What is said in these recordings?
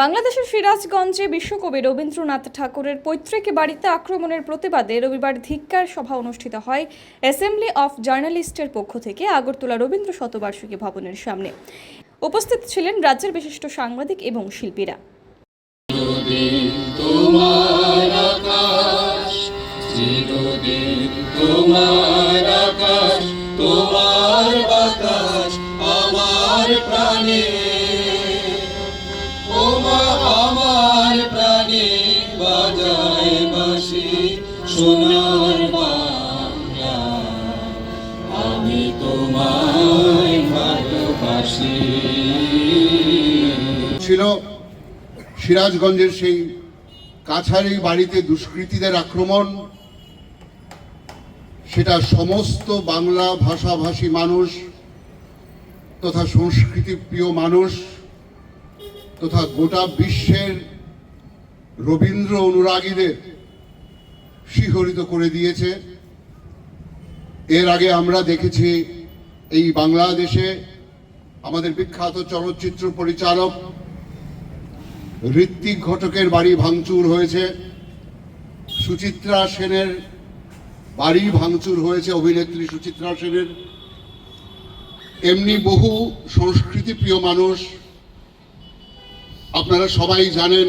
বাংলাদেশের সিরাজগঞ্জে বিশ্বকবি রবীন্দ্রনাথ ঠাকুরের পৈতৃক বাড়িতে আক্রমণের প্রতিবাদে রবিবার ধিক্কার সভা অনুষ্ঠিত হয় অ্যাসেম্বলি অফ জার্নালিস্টের পক্ষ থেকে আগরতলা রবীন্দ্র শতবার্ষিকী ভবনের সামনে। উপস্থিত ছিলেন রাজ্যের বিশিষ্ট সাংবাদিক এবং শিল্পীরা। আমি তোমায় ছিল সিরাজগঞ্জের সেই কাছারি বাড়িতে দুষ্কৃতীদের আক্রমণ। সেটা সমস্ত বাংলা ভাষাভাষী মানুষ তথা সংস্কৃতি প্রিয় মানুষ তথা গোটা বিশ্বের রবীন্দ্র অনুরাগীদের শিহরিত করে দিয়েছে। এর আগে আমরা দেখেছি এই বাংলাদেশে আমাদের বিখ্যাত চলচ্চিত্র পরিচালক ঋত্বিক ঘটকের বাড়ি ভাঙচুর হয়েছে। সুচিত্রা সেনের বাড়ি ভাঙচুর হয়েছে, অভিনেত্রী সুচিত্রা সেনের। এমনি বহু সংস্কৃতি প্রিয় মানুষ, আপনারা সবাই জানেন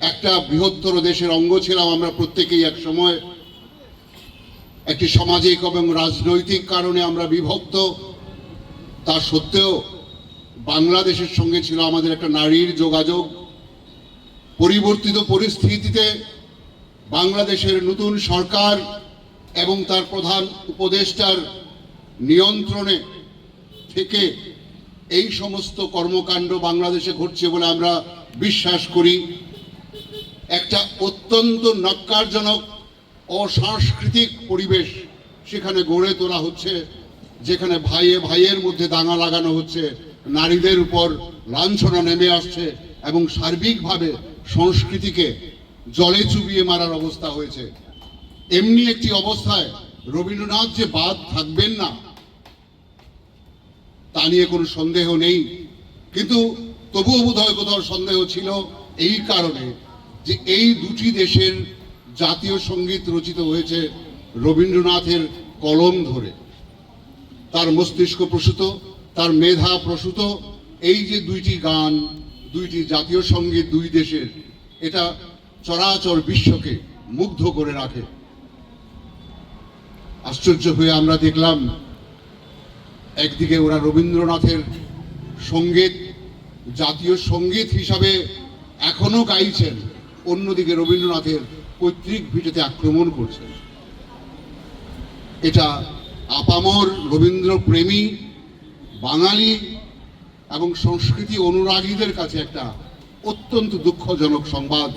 একটা বৃহত্তর দেশের অঙ্গ ছিলাম আমরা প্রত্যেকেই এক সময়। একটি সামাজিক এবং রাজনৈতিক কারণে আমরা বিভক্ত। তা সত্ত্বেও বাংলাদেশের সঙ্গে ছিল আমাদের একটা নারীর যোগাযোগ। পরিবর্তিত পরিস্থিতিতে বাংলাদেশের নতুন সরকার এবং তার প্রধান উপদেষ্টার নিয়ন্ত্রণে থেকে এই সমস্ত কর্মকাণ্ড বাংলাদেশে ঘটছে বলে আমরা বিশ্বাস করি। একটা অত্যন্ত নক্কারজনক অসাংস্কৃতিক পরিবেশ সেখানে গড়ে তোলা হচ্ছে, যেখানে ভাইয়ে ভাইয়ের মধ্যে দাঙ্গা লাগানো হচ্ছে, নারীদের উপর লাঞ্ছনা নেমে আসছে এবং সার্বিকভাবে সংস্কৃতিকে জলে চুবিয়ে মারার অবস্থা হয়েছে। এমনি একটি অবস্থায় রবীন্দ্রনাথ যে বাদ থাকবেন না, তা নিয়ে কোনো সন্দেহ নেই। কিন্তু তবুও বোধহয় কোথাও সন্দেহ ছিল এই কারণে যে এই দুটি দেশের জাতীয় সংগীত রচিত হয়েছে রবীন্দ্রনাথের কলম ধরে। তার মস্তিষ্ক প্রসূত, তার মেধা প্রসূত, এই যে দুইটি গান, দুইটি জাতীয় সংগীত দুই দেশের, এটা চরাচর বিশ্বকে মুগ্ধ করে রাখে। আশ্চর্য হয়ে আমরা দেখলাম, একদিকে ওরা রবীন্দ্রনাথের সংগীত, জাতীয় সংগীত হিসাবে এখনও গাইছেন, অন্যদিকে রবীন্দ্রনাথের পৈতৃক ভিটেতে আক্রমণ করছেন এটা আপামর রবীন্দ্র প্রেমী, বাঙালি এবং সংস্কৃতি অনুরাগীদের কাছে একটা অত্যন্ত দুঃখজনক সংবাদ।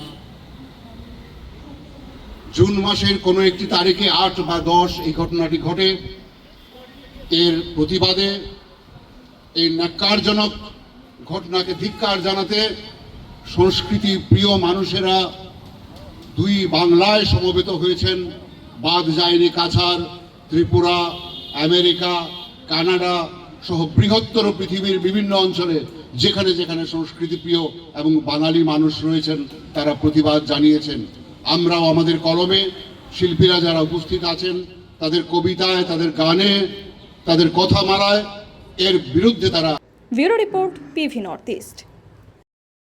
জুন মাসের কোনো একটি তারিখে আট বা দশ এই ঘটনাটি ঘটে। এর প্রতিবাদে এই ন্যাক্কারজনক ঘটনাকে ধিক্কার জানাতে সংস্কৃতি প্রিয় মানুষেরা দুই বাংলায় সমবেত হয়েছেন। বাদ যায়নি কাছার ত্রিপুরা, আমেরিকা, কানাডা সহ বৃহত্তর পৃথিবীর বিভিন্ন অঞ্চলে যেখানে যেখানে সংস্কৃতি প্রিয় এবং বাঙালি মানুষ রয়েছেন, তারা প্রতিবাদ জানিয়েছেন। আমরাও আমাদের কলমে শিল্পীরা যারা উপস্থিত আছেন, তাদের কবিতায়, তাদের গানে, তাদের কথা মারায় এর বিরুদ্ধে তারা bureau report PV North East.